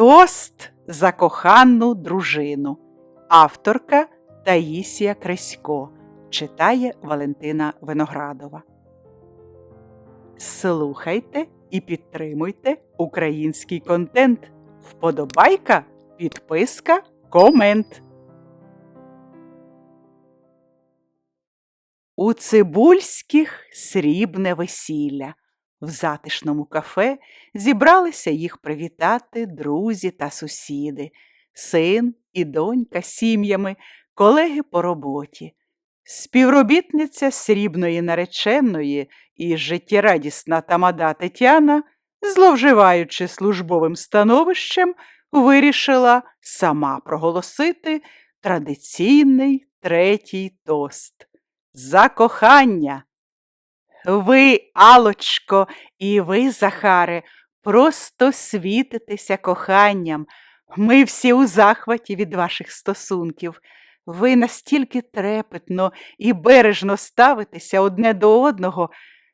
Тост за кохану дружину. Авторка Таїсія Кресько. Читає Валентина Виноградова. Слухайте і підтримуйте український контент. Вподобайка, підписка, комент. У Цибульських срібне весілля. В затишному кафе зібралися їх привітати друзі та сусіди, син і донька з сім'ями, колеги по роботі. Співробітниця срібної нареченої і життєрадісна тамада Тетяна, зловживаючи службовим становищем, вирішила сама проголосити традиційний третій тост за кохання. Ви, Алочко, і ви, Захаре, просто світитеся коханням. Ми всі у захваті від ваших стосунків. Ви настільки трепетно і бережно ставитеся одне до одного,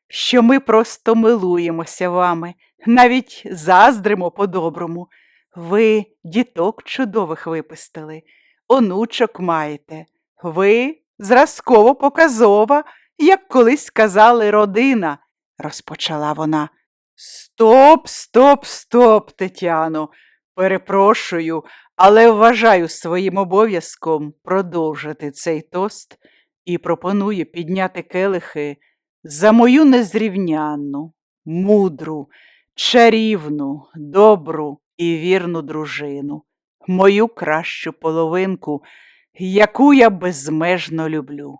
що ми просто милуємося вами, навіть заздримо по-доброму. Ви діток чудових випустили, онучок маєте. Ви зразково показова, як колись казали родина, розпочала вона. Стоп, стоп, стоп, Тетяно. Перепрошую, але вважаю своїм обов'язком продовжити цей тост і пропоную підняти келихи за мою незрівнянну, мудру, чарівну, добру і вірну дружину, мою кращу половинку, яку я безмежно люблю,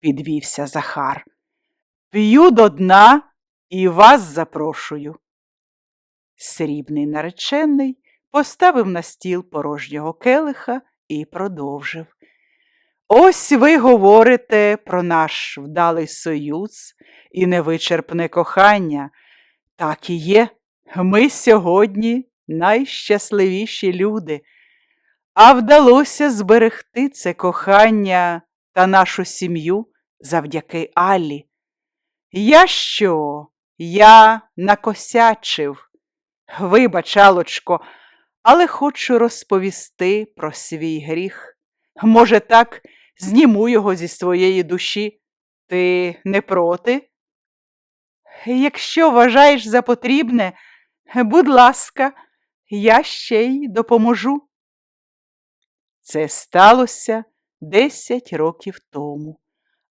підвівся Захар. П'ю до дна і вас запрошую. Срібний наречений поставив на стіл порожнього келиха і продовжив. Ось ви говорите про наш вдалий союз і невичерпне кохання. Так і є. Ми сьогодні найщасливіші люди, а вдалося зберегти це кохання та нашу сім'ю завдяки Аллі. Я що? Я накосячив. Вибач, Алочко, але хочу розповісти про свій гріх. Може, так зніму його зі своєї душі. Ти не проти? Якщо вважаєш за потрібне, будь ласка, я ще й допоможу. Це сталося десять років тому.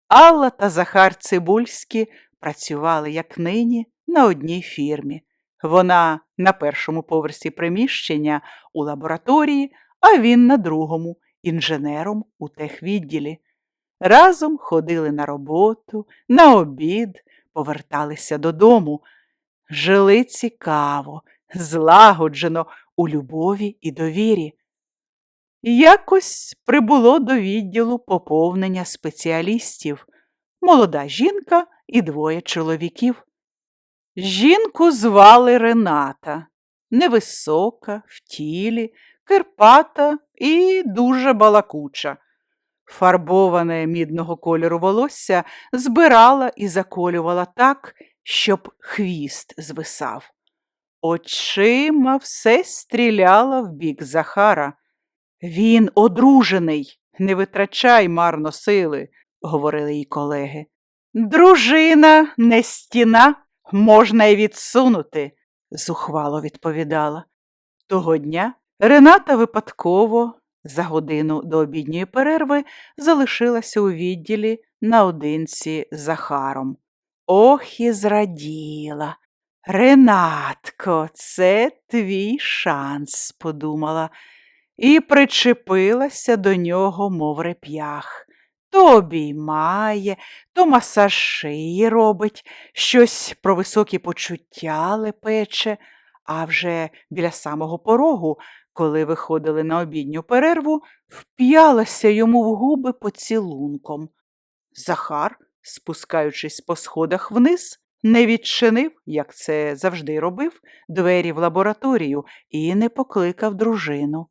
Алла та Захар Цибульські працювали, як нині, на одній фірмі. Вона на першому поверсі приміщення у лабораторії, а він на другому, інженером у техвідділі. Разом ходили на роботу, на обід, поверталися додому. Жили цікаво, злагоджено у любові і довірі. Якось прибуло до відділу поповнення спеціалістів, молода жінка і двоє чоловіків. Жінку звали Рената, невисока, в тілі, кирпата і дуже балакуча. Фарбоване мідного кольору волосся збирала і заколювала так, щоб хвіст звисав. Очима все стріляла в бік Захара. Він одружений, не витрачай марно сили, говорили їй колеги. Дружина не стіна, можна й відсунути, зухвало відповідала. Того дня Рената випадково за годину до обідньої перерви залишилася у відділі наодинці з Захаром. Ох і зраділа. Ренатко, це твій шанс, подумала, і причепилася до нього, мов реп'ях. То обіймає, то масаж шиї робить, щось про високі почуття лепече, а вже біля самого порогу, коли виходили на обідню перерву, вп'ялася йому в губи поцілунком. Захар, спускаючись по сходах вниз, не відчинив, як це завжди робив, двері в лабораторію і не покликав дружину.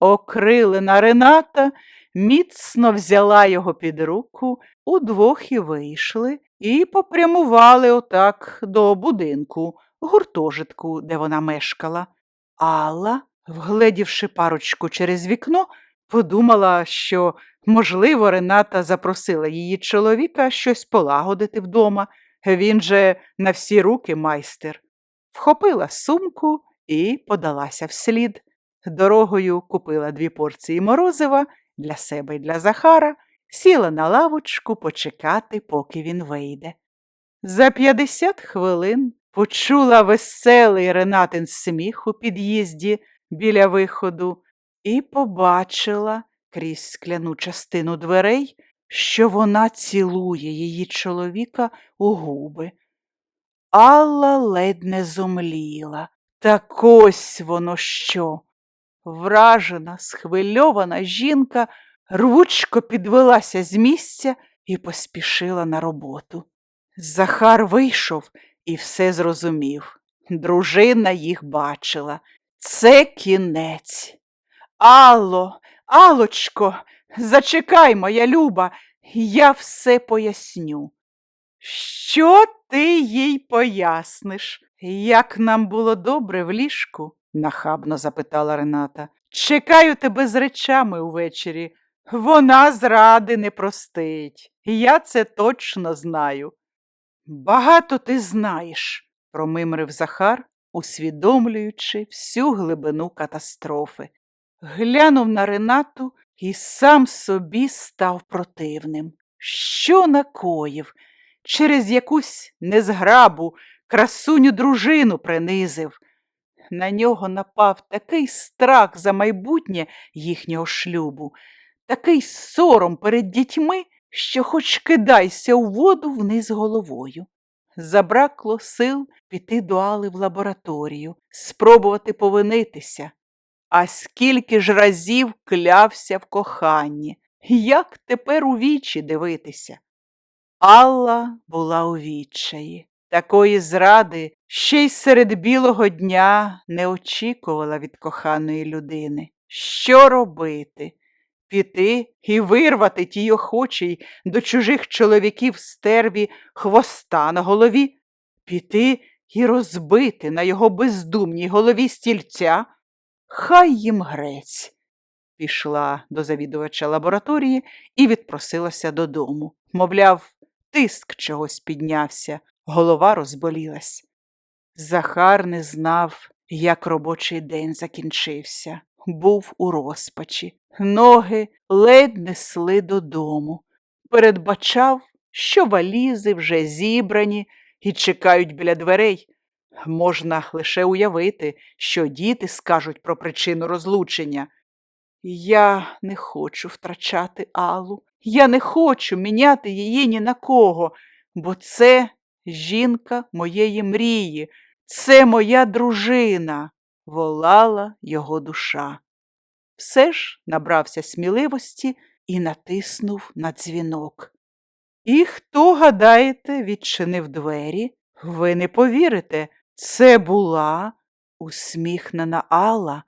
Окрилена Рената міцно взяла його під руку, удвох і вийшли, і попрямували отак до будинку, гуртожитку, де вона мешкала. Алла Вгледівши парочку через вікно, подумала, що, можливо, Рената запросила її чоловіка щось полагодити вдома. Він же на всі руки майстер. Вхопила сумку і подалася вслід. Дорогою купила дві порції морозива для себе і для Захара, сіла на лавочку почекати, поки він вийде. За п'ятдесят хвилин почула веселий Ренатин сміх у під'їзді біля виходу і побачила крізь скляну частину дверей, що вона цілує її чоловіка у губи. Алла ледь не зомліла. Так ось воно що. Вражена, схвильована жінка рвучко підвелася з місця і поспішила на роботу. Захар вийшов і все зрозумів. Дружина їх бачила. Це кінець. Алло, Алочко, зачекай, моя люба, я все поясню. Що ти їй поясниш? Як нам було добре в ліжку? Нахабно запитала Рената. Чекаю тебе з речами увечері. Вона зради не простить. Я це точно знаю. Багато ти знаєш, промимрив Захар, усвідомлюючи всю глибину катастрофи. Глянув на Ренату і сам собі став противним. Що накоїв? Через якусь незграбу, красуню дружину принизив. На нього напав такий страх за майбутнє їхнього шлюбу, такий сором перед дітьми, що хоч кидайся у воду вниз головою. Забракло сил піти до Али в лабораторію, спробувати повинитися. А скільки ж разів клявся в коханні, як тепер у вічі дивитися? Алла була у відчаї. Такої зради ще й серед білого дня не очікувала від коханої людини. Що робити? Піти і вирвати тій охочій до чужих чоловіків стерві хвоста на голові, піти і розбити на його бездумній голові стільця. Хай їм грець. Пішла до завідувача лабораторії і відпросилася додому. Мовляв, тиск чогось піднявся, голова розболілась. Захар не знав, як робочий день закінчився. Був у розпачі. Ноги ледь несли додому. Передбачав, що валізи вже зібрані і чекають біля дверей. Можна лише уявити, що діти скажуть про причину розлучення. Я не хочу втрачати Аллу, я не хочу міняти її ні на кого, бо це жінка моєї мрії, це моя дружина, волала його душа. Все ж набрався сміливості і натиснув на дзвінок. І хто, гадаєте, відчинив двері? Ви не повірите, це була усміхнена Алла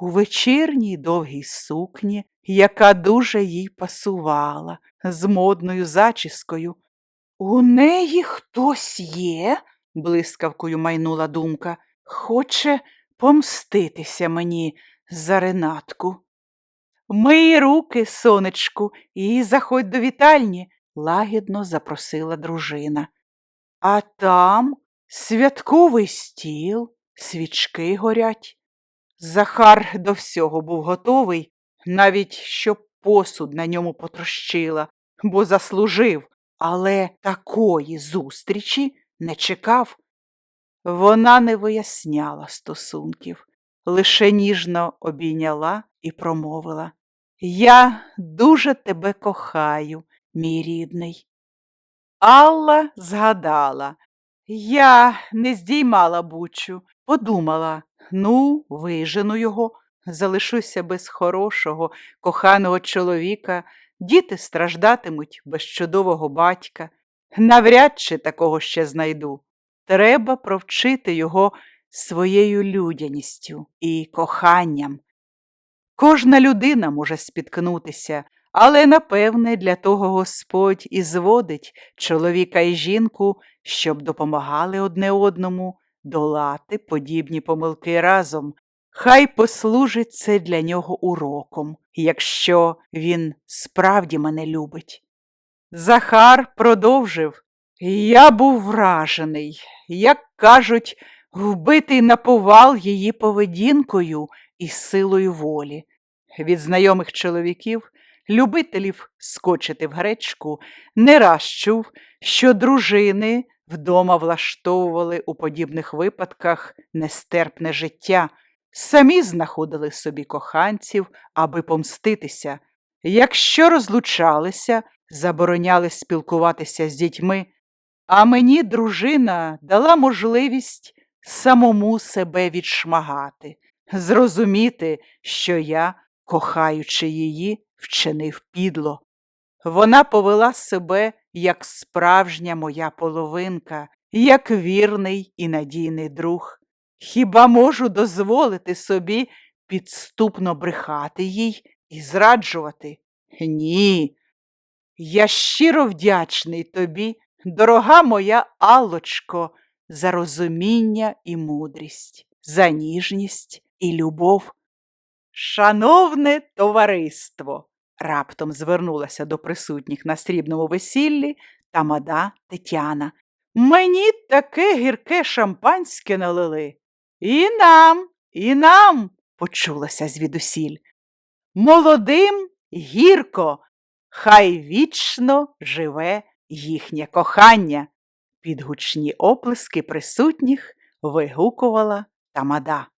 у вечірній довгій сукні, яка дуже їй пасувала, з модною зачіскою. У неї хтось є, блискавкою майнула думка, хоче помститися мені за Ренатку. Мий руки, сонечку, і заходь до вітальні, лагідно запросила дружина. А там святковий стіл, свічки горять. Захар до всього був готовий, навіть щоб посуд на ньому потрощила, бо заслужив, але такої зустрічі не чекав. Вона не виясняла стосунків, лише ніжно обійняла і промовила Я дуже тебе кохаю, мій рідний. Алла згадала, я не здіймала бучу, подумала ну, вижену його, залишуся без хорошого, коханого чоловіка, діти страждатимуть без чудового батька. Навряд чи такого ще знайду. Треба провчити його своєю людяністю і коханням. Кожна людина може спіткнутися, але, напевне, для того Господь і зводить чоловіка і жінку, щоб допомагали одне одному долати подібні помилки разом. Хай послужить це для нього уроком, якщо він справді мене любить. Захар продовжив. Я був вражений, як кажуть, вбитий на повал її поведінкою і силою волі. Від знайомих чоловіків, любителів скочити в гречку, не раз чув, що дружини вдома влаштовували у подібних випадках нестерпне життя, самі знаходили собі коханців, аби помститися. Якщо розлучалися, забороняли спілкуватися з дітьми, а мені дружина дала можливість самому себе відшмагати, зрозуміти, що я, кохаючи її, вчинив підло. Вона повела себе як справжня моя половинка, як вірний і надійний друг. Хіба можу дозволити собі підступно брехати їй і зраджувати? Ні. Я щиро вдячний тобі, дорога моя Аллочко, за розуміння і мудрість, за ніжність і любов. Шановне товариство, раптом звернулася до присутніх на срібному весіллі тамада Тетяна. Мені таке гірке шампанське налили. І нам, і нам, почулося звідусіль. Молодим гірко, хай вічно живе їхнє кохання. Під гучні оплески присутніх вигукувала тамада.